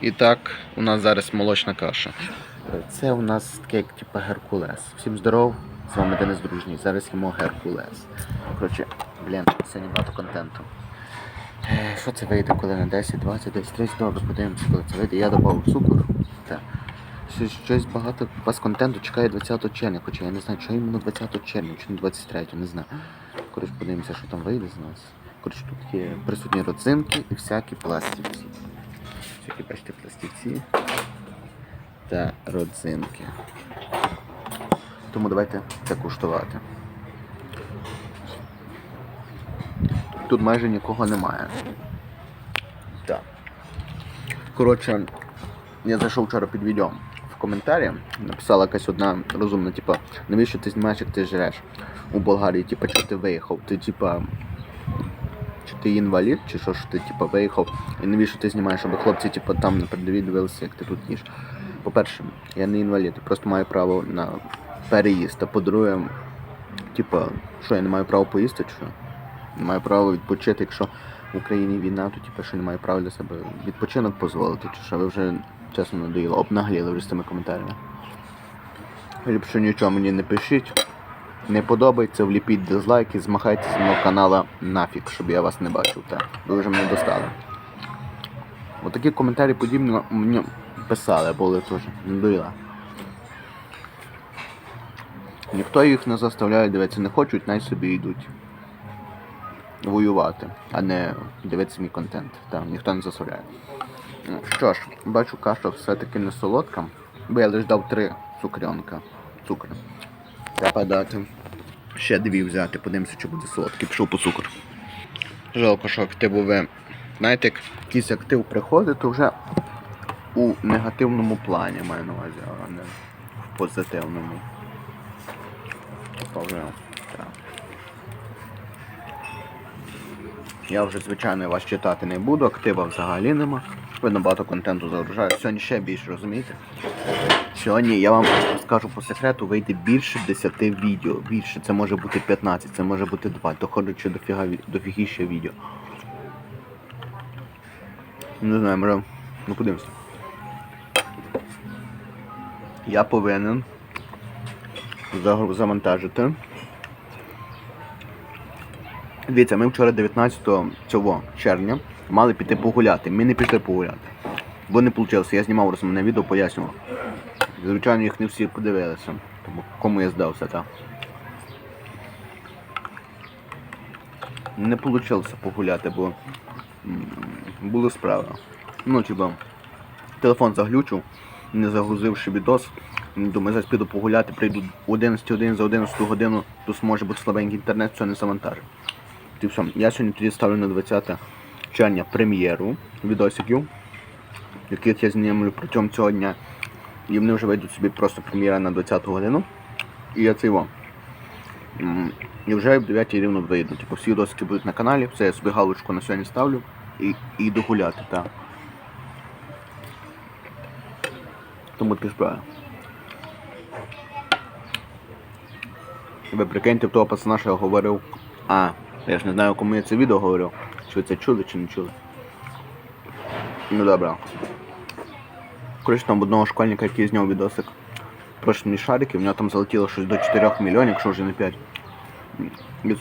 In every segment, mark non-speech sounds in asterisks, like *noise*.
І так, у нас зараз молочна каша. Це у нас таке, як типу Геркулес. Всім здоров, з вами Денис Дружній. Зараз їмо Геркулес. Коротше, блін, сьогодні багато контенту. Е, Що це вийде, коли на 10, 20, 10, 30, добре, подивимося, коли це вийде. Я додав цукор. Так. Щось, багато вас контенту чекає 20 червня, хоча я не знаю, чого іменно 20 червня, чи не 23, не знаю. Коротше, подивимося, що там вийде з нас. Коротше, тут є присутні родзинки і всякі пластівці. Всякі, бачите, пластівці та родзинки. Тому давайте це куштувати. Тут майже нікого немає. Так. Коротше, я зайшов вчора під відео в коментарі, написала якась одна розумна, типа, навіщо ти знімаєш, як ти жреш у Болгарії, типа, що ти виїхав? Ти типа. Чи ти інвалід, чи що ж ти типа виїхав, і навіщо ти знімаєш, щоб хлопці типа, там на передовій дивилися, як ти тут їш. По-перше, я не інвалід, я просто маю право на переїзд. А по-друге, типа, що я не маю права поїсти, чи що? Не маю права відпочити, якщо в Україні війна, то типу, що не маю права для себе відпочинок дозволити, чи що ви вже чесно надоїло, обнагліли вже з цими коментарями. Ліпше нічого мені не пишіть. Не подобається, вліпіть дизлайки, змахайте з мого канала нафіг, щоб я вас не бачив. Так, ви вже мене достали. Отакі коментарі подібні мені писали, були теж. Надоїла. Ніхто їх не заставляє дивитися, не хочуть, най собі йдуть воювати, а не дивитися мій контент. Там ніхто не заставляє. Що ж, бачу, каша все-таки не солодка, бо я лише дав три цукрянка. Цукру. Треба. Ще дві взяти, подивимося, чи буде солодкий. Пішов по цукру. Жалко, що активу ви. Знаєте, як якийсь актив приходить, то вже у негативному плані маю на увазі, а не в позитивному. Типа вже, так. Я вже, звичайно, вас читати не буду, актива взагалі нема. Видно, багато контенту загружаю. Сьогодні ще більше, розумієте? Сьогодні я вам скажу по секрету, вийде більше 10 відео. Більше, це може бути 15, це може бути 2, доходячи до до фігіще відео. Не знаю, може. Ну подивимося. Я повинен завантажити. Дивіться, ми вчора 19 цього червня мали піти погуляти. Ми не пішли погуляти. Бо не вийшло. Я знімав розумне відео, пояснював. Звичайно, їх не всі подивилися. Тому кому я здався, так. Не вийшло погуляти, бо були справи. Ну, типа, телефон заглючив, не загрузивши відос. Думаю, зараз піду погуляти, прийду 11 годин за 11 годину, тут може бути слабенький інтернет, все не завантажив. І все. Я сьогодні тоді ставлю на 20 червня прем'єру відосиків, яких я знімлю протягом цього дня. І вони вже вийдуть собі просто прем'єра на 20 годину. І я це його. І вже в 9 рівно вийду. Типу всі відосики будуть на каналі, все, я собі галочку на сьогодні ставлю і, і гуляти, так. Тому такі справи. Ви прикиньте в того пацана, що я говорив. А, я ж не знаю, кому я це відео говорив. Чи ви це чули, чи не чули. Ну добре. Коротше, там одного школьника, який зняв відосик про шарики, в нього там залетіло щось до 4 мільйонів, якщо вже не 5. І.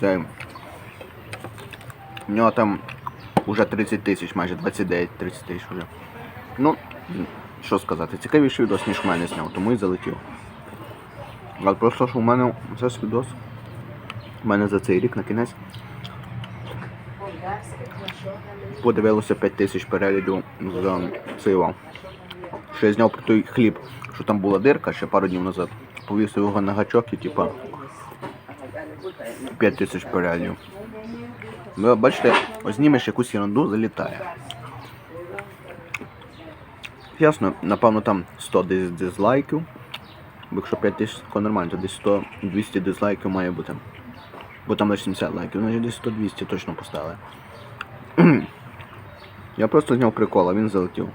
В нього там вже 30 тисяч, майже 29-30 тисяч вже. Ну, що сказати, цікавіший відос, ніж в мене зняв, тому і залетів. Але просто що в мене зараз відос. У мене за цей рік на кінець подивилося 5 тисяч переглядів за цей вам. Що я зняв про той хліб, що там була дирка ще пару днів назад. Повісив його на гачок і типа 5 тисяч переглядів. Ви бачите, ось знімеш якусь ерунду, залітає. Ясно, напевно там 100 дизлайків. Бо якщо 5 тисяч то нормально, то десь 100-200 дизлайків має бути. Бо там лише 70 лайків, ну десь 100-200 точно поставили. *clears throat* Я просто зняв прикол, а він залетів.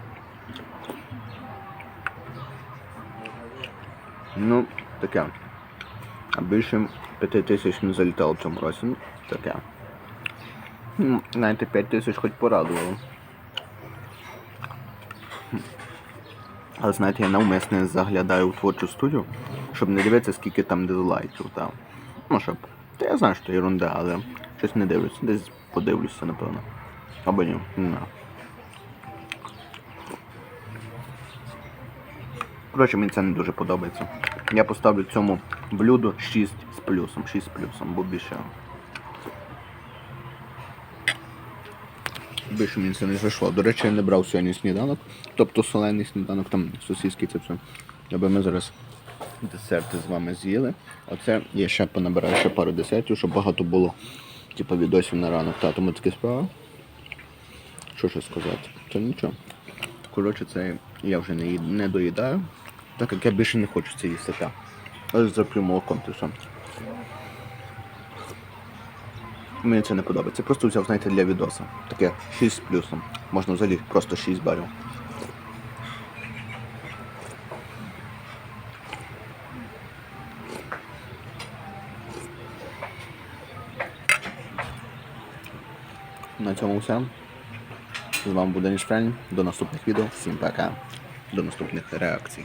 Ну, таке. А більше 5 тисяч не залітало в цьому році. Ну, таке. Ну, Знаєте, 5 тисяч хоч порадувало. Але знаєте, я навмисне заглядаю в творчу студію, щоб не дивитися, скільки там дизлайків. Та. Ну, щоб. Та я знаю, що ерунда, але щось не дивлюся. Десь подивлюся, напевно. Або ні. Не. Коротше, мені це не дуже подобається. Я поставлю цьому блюду 6 з плюсом. 6 з плюсом, бо більше. Більше мені це не зайшло. До речі, я не брав сьогодні сніданок. Тобто солений сніданок, там сосиски це все. Аби ми зараз десерти з вами з'їли. Оце я ще понабираю ще пару десертів, щоб багато було типу, відосів на ранок. Та, тому такі справи. Що ще сказати? Це нічого. Коротше, це я вже не, не доїдаю, так як я більше не хочу це їсти. Та. Але заплю молоком ти все. Мені це не подобається. Просто взяв, знаєте, для відоса. Таке 6 з плюсом. Можна взагалі просто 6 балів. На цьому все. З вами був Деніс Френь. До наступних відео. Всім пока. До наступних реакцій.